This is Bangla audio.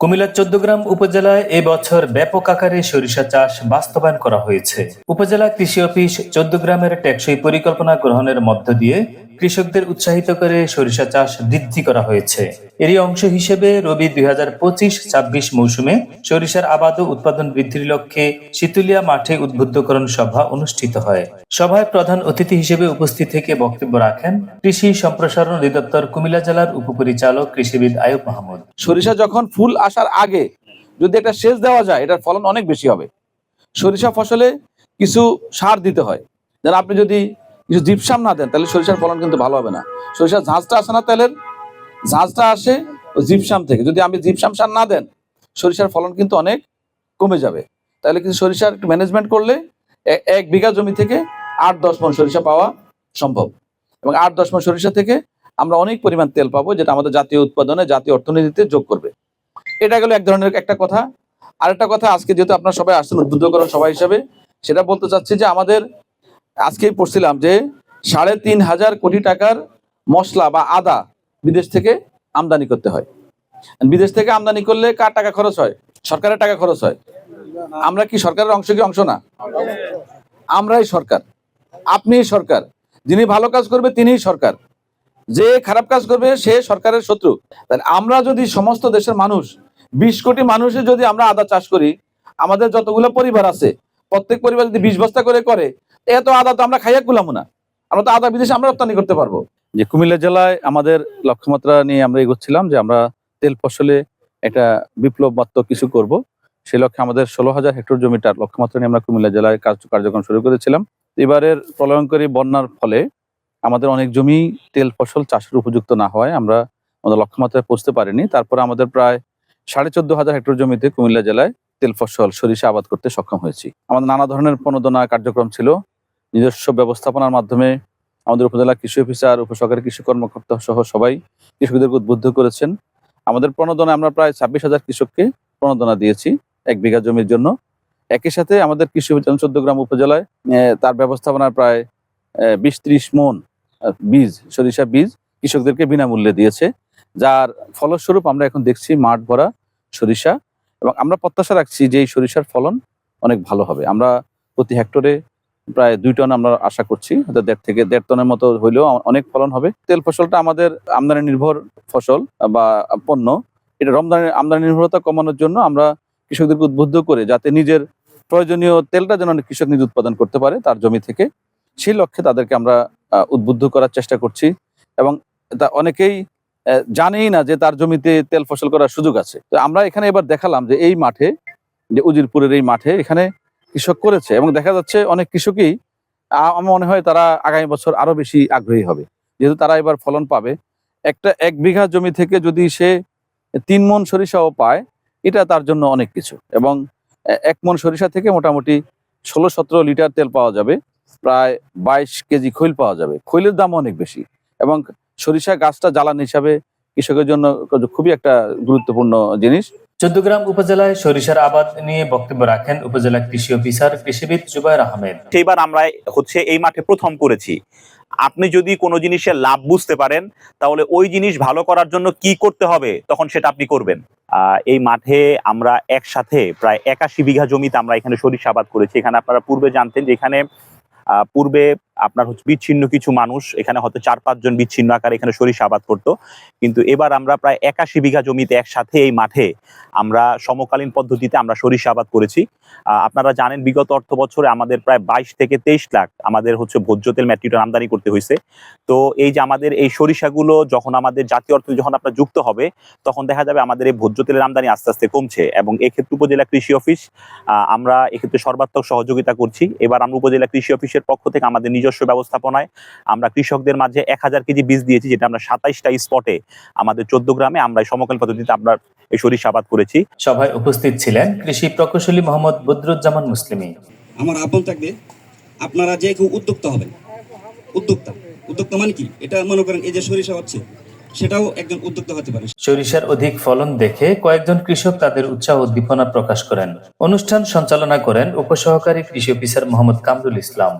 কুমিল্লার চোদ্দগ্রাম উপজেলায় এবছর ব্যাপক আকারে সরিষা চাষ বাস্তবায়ন করা হয়েছে। উপজেলা কৃষি অফিস চোদ্দগ্রামের টেকসই পরিকল্পনা গ্রহণের মধ্য দিয়ে কৃষকদের উৎসাহিত করে সরিষা চাষ বৃদ্ধি করা হয়েছে। এরই অংশ হিসেবে রবি দুই হাজার পঁচিশ ছাব্বিশ মৌসুমে সরিষার আবাদ ও উৎপাদন বৃদ্ধির লক্ষ্যে শীতুলিয়া মাঠে উদ্বুদ্ধকরণ সভা অনুষ্ঠিত হয়। সভায় প্রধান অতিথি হিসেবে উপস্থিত থেকে বক্তব্য রাখেন কৃষি সম্প্রসারণ অধিদপ্তর কুমিল্লা জেলার উপপরিচালক কৃষিবিদ আয়ুব মাহমুদ। সরিষা যখন ফুল আসার আগে যদি একটা সেচ দেওয়া যায়, এটার ফলন অনেক বেশি হবে। সরিষা ফসলে কিছু সার দিতে হয়। যেন আপনি যদি কিছু জিপসাম না দেন, তাহলে সরিষার ফলন কিন্তু ভালো হবে না। সরিষার ঝাঁঝটা আসে না তেলের ঝাঁঝটা আসে ওই জিপসাম থেকে। যদি আমি জিপসাম সার না দেন, সরিষার ফলন কিন্তু অনেক কমে যাবে। তাহলে কিন্তু সরিষার একটু ম্যানেজমেন্ট করলে এক বিঘা জমি থেকে আট, দশ মন সরিষা পাওয়া সম্ভব। এবং আট, দশ মন সরিষা থেকে আমরা অনেক পরিমাণ তেল পাবো, যেটা আমাদের জাতীয় উৎপাদনে, জাতীয় অর্থনীতিতে যোগ করবে। এটা গেল এক ধরনের একটা কথা। আরেকটা কথা, আজকে যেহেতু আপনারা সবাই আসছেন উদ্বুদ্ধকরণ সবাই হিসাবে, সেটা বলতে চাচ্ছি যে আমাদের আজকেই পড়ছিলাম যে সাড়ে তিন হাজার কোটি টাকার মশলা বা আদা বিদেশ থেকে আমদানি করতে হয়। বিদেশ থেকে আমদানি করলে কার টাকা খরচ হয়? সরকারের টাকা খরচ হয়। আমরা কি সরকারের অংশ কি অংশ না? আমরাই সরকার। আপনিই সরকার। যিনি ভালো কাজ করবে তিনিই সরকার। যে খারাপ কাজ করবে সে সরকারের শত্রু। তাহলে আমরা যদি সমস্ত দেশের মানুষ, বিশ কোটি মানুষের যদি আমরা আদা চাষ করি, আমাদের যতগুলো পরিবার আছে, প্রত্যেক পরিবার যদি বিশ বস্তা করে করে, এত আদা তো আমরা খাইয়া কুলামো না। আমরা তো আদা বিদেশে আমরা রপ্তানি করতে পারব। যে কুমিল্লা জেলায় আমাদের লক্ষ্যমাত্রা নিয়ে আমরা এগোচ্ছিলাম যে আমরা তেল ফসলে একটা বিপ্লবাত্মক কিছু করব। সেই লক্ষ্যে আমাদের ষোলো হাজার হেক্টর জমিটার লক্ষ্যমাত্রা নিয়ে আমরা কুমিল্লা জেলায় কাজ কার্যক্রম শুরু করেছিলাম। এবারের প্রলয়ঙ্করী বন্যার ফলে আমাদের অনেক জমি তেল ফসল চাষের উপযুক্ত না হয় আমরা আমাদের লক্ষ্যমাত্রায় পৌঁছতে পারিনি। তারপরে আমাদের প্রায় সাড়ে চোদ্দ হাজার হেক্টর জমিতে কুমিল্লা জেলায় তেল ফসল সরিষা আবাদ করতে সক্ষম হয়েছি। আমাদের নানা ধরনের প্রণোদনা কার্যক্রম ছিল। নিজস্ব ব্যবস্থাপনার মাধ্যমে আমাদের উপজেলা কৃষি অফিসার, উপসহকারী কৃষি কর্মকর্তা সহ সবাই কৃষকদেরকে উদ্বুদ্ধ করেছেন। আমাদের প্রণোদনা আমরা প্রায় ছাব্বিশ হাজার কৃষককে প্রণোদনা দিয়েছি এক বিঘা জমির জন্য। একই সাথে আমাদের কৃষি অভিযান চোদ্দ গ্রাম উপজেলায় তার ব্যবস্থাপনার প্রায় বিশ ত্রিশ মন বীজ, সরিষা বীজ কৃষকদেরকে বিনামূল্যে দিয়েছে। যার ফলস্বরূপ আমরা এখন দেখছি মাঠ ভরা সরিষা এবং আমরা প্রত্যাশা রাখছি যে এই সরিষার ফলন অনেক ভালো হবে। আমরা প্রতি হেক্টরে প্রায় দুই টন আমরা আশা করছি দেড় থেকে দেড় টনের মতো হইলেও অনেক ফলন হবে। তেল ফসলটা আমাদের আমদানি নির্ভর ফসল বা পণ্য। এটা রমজানের আমদানি নির্ভরতা কমানোর জন্য আমরা কৃষকদেরকে উদ্বুদ্ধ করে যাতে নিজের প্রয়োজনীয় তেলটা যেন কৃষক নিজে উৎপাদন করতে পারে তার জমি থেকে, সেই লক্ষ্যে তাদেরকে আমরা উদ্বুদ্ধ করার চেষ্টা করছি। এবং তা অনেকেই জানেই না যে তার জমিতে তেল ফসল করার সুযোগ আছে। তো আমরা এখানে এবার দেখালাম যে এই মাঠে, যে উজিরপুরের এই মাঠে এখানে কৃষক করেছে এবং দেখা যাচ্ছে অনেক কৃষকই আমার মনে হয় তারা আগামী বছর আরও বেশি আগ্রহী হবে। যেহেতু তারা এবার ফলন পাবে, একটা এক বিঘা জমি থেকে যদি সে তিন মন সরিষাও পায়, এটা তার জন্য অনেক কিছু। এবং এক মন সরিষা থেকে মোটামুটি ষোলো সতেরো লিটার তেল পাওয়া যাবে, প্রায় বাইশ কেজি খৈল পাওয়া যাবে। খৈলের দাম অনেক বেশি। এবং সরিষা গাছটা জ্বালানি হিসাবে কৃষকের জন্য খুবই একটা গুরুত্বপূর্ণ জিনিস। চোদ্দগ্রাম উপজেলায় সরিষার আবাদ নিয়ে বক্তব্য রাখেন উপজেলা কৃষি অফিসার কৃষিবিদ জুবাইর আহমেদ। সেইবার আমরা হচ্ছে এই মাঠে প্রথম করেছি আপনি যদি কোনো জিনিসের লাভ বুঝতে পারেন, তাহলে ওই জিনিস ভালো করার জন্য কি করতে হবে, তখন সেটা আপনি করবেন। এই মাঠে আমরা একসাথে প্রায় একাশি বিঘা জমিতে আমরা এখানে সরিষা আবাদ করেছি। এখানে আপনারা পূর্বে জানতেন যে এখানে পূর্বে আপনার হচ্ছে বিচ্ছিন্ন কিছু মানুষ, এখানে হয়তো চার, পাঁচজন বিচ্ছিন্ন আকারে এখানে সরিষা আবাদ করতো। কিন্তু এবার আমরা প্রায় একাশি বিঘা জমিতে একসাথে এই মাঠে আমরা সমকালীন পদ্ধতিতে আমরা সরিষা আবাদ করেছি। আপনারা জানেন বিগত অর্থ বছরে আমাদের প্রায় বাইশ থেকে তেইশ লাখ আমাদের হচ্ছে ভোজ্য তেল ম্যাট্রিটন আমদানি করতে হয়েছে। তো এই যে আমাদের এই সরিষাগুলো যখন আমাদের জাতীয় অর্থনীতি যখন আপনার যুক্ত হবে, তখন দেখা যাবে আমাদের এই ভোজ্য তেলের আমদানি আস্তে আস্তে কমছে এবং এক্ষেত্রে উপজেলা কৃষি অফিস আমরা এক্ষেত্রে সর্বাত্মক সহযোগিতা করছি। এবার আমরা উপজেলা কৃষি অফিসের পক্ষ থেকে আমাদের নিজস্ব ব্যবস্থাপনায় আমরা কৃষকদের মাঝে এক হাজার কেজি বীজ দিয়েছি যেটা আমরা সাতাইশটা স্পটে আমাদের চোদ্দ গ্রামে আমরা এই সমকালীন পদ্ধতিতে আমরা এই সরিষা আবাদ করেছি। সভায় উপস্থিত ছিলেন কৃষি প্রকৌশলী মোহাম্মদ বদরুজ্জামান মুসলিমি। আমার আপন থাকবে আপনারা যে কেউ উদ্যোক্তা হবেন উদ্যোক্তা। উদ্যোক্তা মানে কি? এটা মনে করেন এই যে সরিষা হচ্ছে সেটাও একজন উদ্যোক্তা হতে পারে। সরিষার অধিক ফলন দেখে কয়েকজন কৃষক তাদের উৎসাহ উদ্দীপনা প্রকাশ করেন। অনুষ্ঠান সঞ্চালনা করেন উপসহকারী কৃষি অফিসার মোহাম্মদ কামরুল ইসলাম।